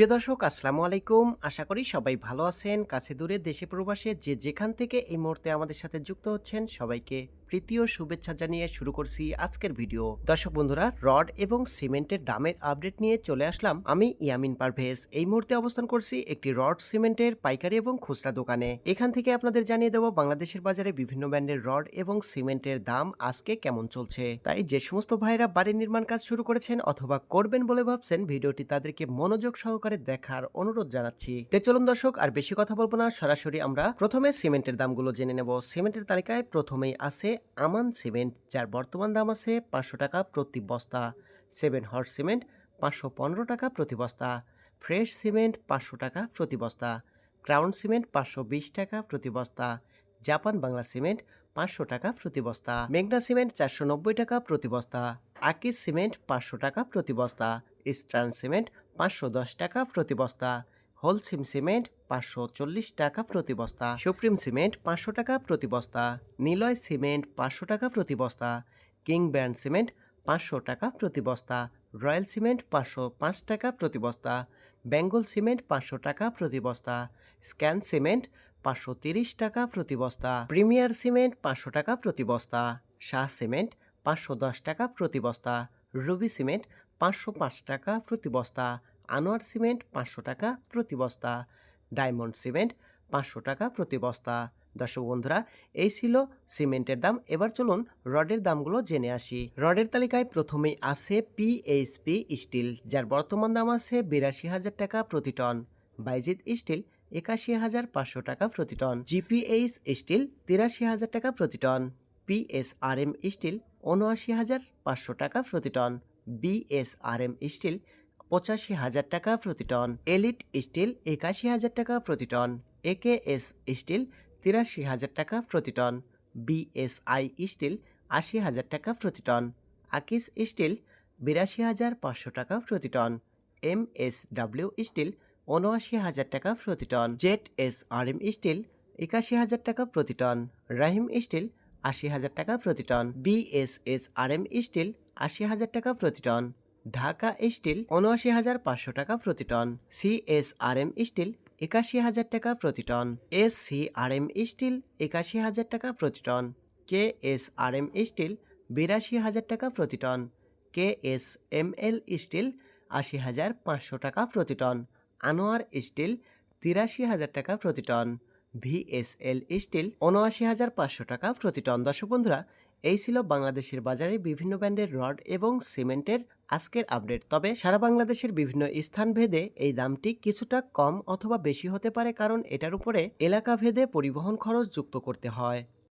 প্রিয় দর্শক, আসসালামু আলাইকুম। আশা করি সবাই ভালো আছেন। কাছে দূরে দেশে প্রবাসে যে যেখান থেকে এই মুহূর্তে আমাদের সাথে যুক্ত হচ্ছেন সবাইকে প্রীতি ও শুভেচ্ছা জানিয়ে শুরু করছি আজকের ভিডিও। দর্শক বন্ধুরা, রড এবং সিমেন্টের দামের আপডেট নিয়ে চলে আসলাম আমি ইয়ামিন পারভেজ। এই মুহূর্তে অবস্থান করছি একটি রড সিমেন্টের পাইকারি এবং খুচরা দোকানে। এখান থেকে আপনাদের জানিয়ে দেবো বাংলাদেশের বাজারে বিভিন্ন ব্র্যান্ডের রড এবং সিমেন্টের দাম আজকে কেমন চলছে। তাই যে সমস্ত ভাইরা বাড়ির নির্মাণ কাজ শুরু করেছেন অথবা করবেন বলে ভাবছেন, ভিডিওটি তাদেরকে মনোযোগ সহকারে দেখার অনুরোধ জানাচ্ছি। তে চলুন দর্শক, আর বেশি কথা বলব না, সরাসরি আমরা প্রথমে সিমেন্টের দামগুলো জেনে নেব। সিমেন্টের তালিকায় প্রথমেই আছে আমান সিমেন্ট, যার বর্তমান দাম আছে পাঁচশো টাকা প্রতি বস্তা। সেভেন হর্স সিমেন্ট, পাঁচশো পনেরো টাকা প্রতি বস্তা। ফ্রেশ সিমেন্ট, পাঁচশো টাকা প্রতি বস্তা। ক্রাউন সিমেন্ট, পাঁচশো বিশ টাকা প্রতি বস্তা। জাপান বাংলা সিমেন্ট, পাঁচশো টাকা প্রতি বস্তা। মেঘনা সিমেন্ট, চারশো নব্বই টাকা প্রতি বস্তা। আকিস সিমেন্ট, পাঁচশো টাকা প্রতি বস্তা। ইস্টার্ন সিমেন্ট, পাঁচশো দশ টাকা প্রতি বস্তা। হোলসিম সিমেন্ট পাঁচশো চল্লিশ টাকা প্রতি বস্তা সুপ্রিম সিমেন্ট পাঁচশো টাকা প্রতি বস্তা নিলয় সিমেন্ট পাঁচশো টাকা প্রতি বস্তা কিং ব্র্যান্ড সিমেন্ট পাঁচশো টাকা প্রতি বস্তা রয়্যাল সিমেন্ট পাঁচশো পাঁচ টাকা প্রতি বস্তা বেঙ্গল সিমেন্ট পাঁচশো টাকা প্রতি বস্তা স্ক্যান সিমেন্ট পাঁচশো তিরিশ টাকা প্রতি বস্তা প্রিমিয়ার সিমেন্ট পাঁচশো টাকা প্রতি বস্তা শাহ সিমেন্ট পাঁচশো দশ টাকা প্রতি বস্তা রুবি সিমেন্ট পাঁচশো পাঁচ টাকা প্রতি বস্তা আনোয়ার সিমেন্ট পাঁচশো টাকা প্রতি বস্তা, ডায়মন্ড সিমেন্ট পাঁচশো টাকা প্রতি বস্তা। দর্শক বন্ধুরা, এই ছিল সিমেন্টের দাম। এবার চলুন রডের দামগুলো জেনে আসি। রডের তালিকায় প্রথমেই আছে পিএইচপি স্টিল, যার বর্তমান দাম আছে বিরাশি হাজার টাকা প্রতি টন। বাইজিৎ স্টিল, একাশি হাজার পাঁচশো টাকা প্রতি টন। জিপিএইচ স্টিল, তিরাশি হাজার টাকা প্রতি টন। পিএসআরএম স্টিল, উনআশি হাজার পাঁচশো টাকা প্রতি টন। বিএসআরএম স্টিল পঁচাশি হাজার টাকা প্রতি টন। এলিট স্টিল একাশি হাজার টাকা প্রতি টন। একেএস স্টিল তিরাশি হাজার টাকা প্রতি টন। বিএসআই স্টিল আশি হাজার টাকা প্রতি টন। আকিস স্টিল বিরাশি হাজার পাঁচশো টাকা প্রতি ton. M S W steel উনআশি হাজার টাকা প্রতি ton. Z S R M steel একাশি হাজার টাকা প্রতি টন। রাহিম স্টিল আশি হাজার টাকা প্রতি ton. BSS R M steel আশি হাজার টাকা প্রতি টন। ঢাকা স্টিল উনআশি হাজার পাঁচশো টাকা প্রতি টন। সিএসআরএম স্টিল একাশি হাজার টাকা প্রতি ton. S C R M steel একাশি হাজার টাকা প্রতি ton. K S R M steel বিরাশি হাজার টাকা প্রতি ton. K S M L steel আশি হাজার পাঁচশো টাকা প্রতি টন। আনোয়ার স্টিল তিরাশি হাজার টাকা প্রতি টন। ভিএসএল স্টিল উনআশি হাজার পাঁচশো টাকা প্রতি টন। দর্শক বন্ধুরা এই ছিল বাংলাদেশের বাজারে বিভিন্ন ব্র্যান্ডের রড এবং সিমেন্টের আজকের আপডেট। তবে সারা বাংলাদেশের বিভিন্ন স্থান ভেদে এই দামটি কিছুটা কম অথবা বেশি হতে পারে কারণ এটার উপরে এলাকা ভেদে পরিবহন খরচ যুক্ত করতে হয়।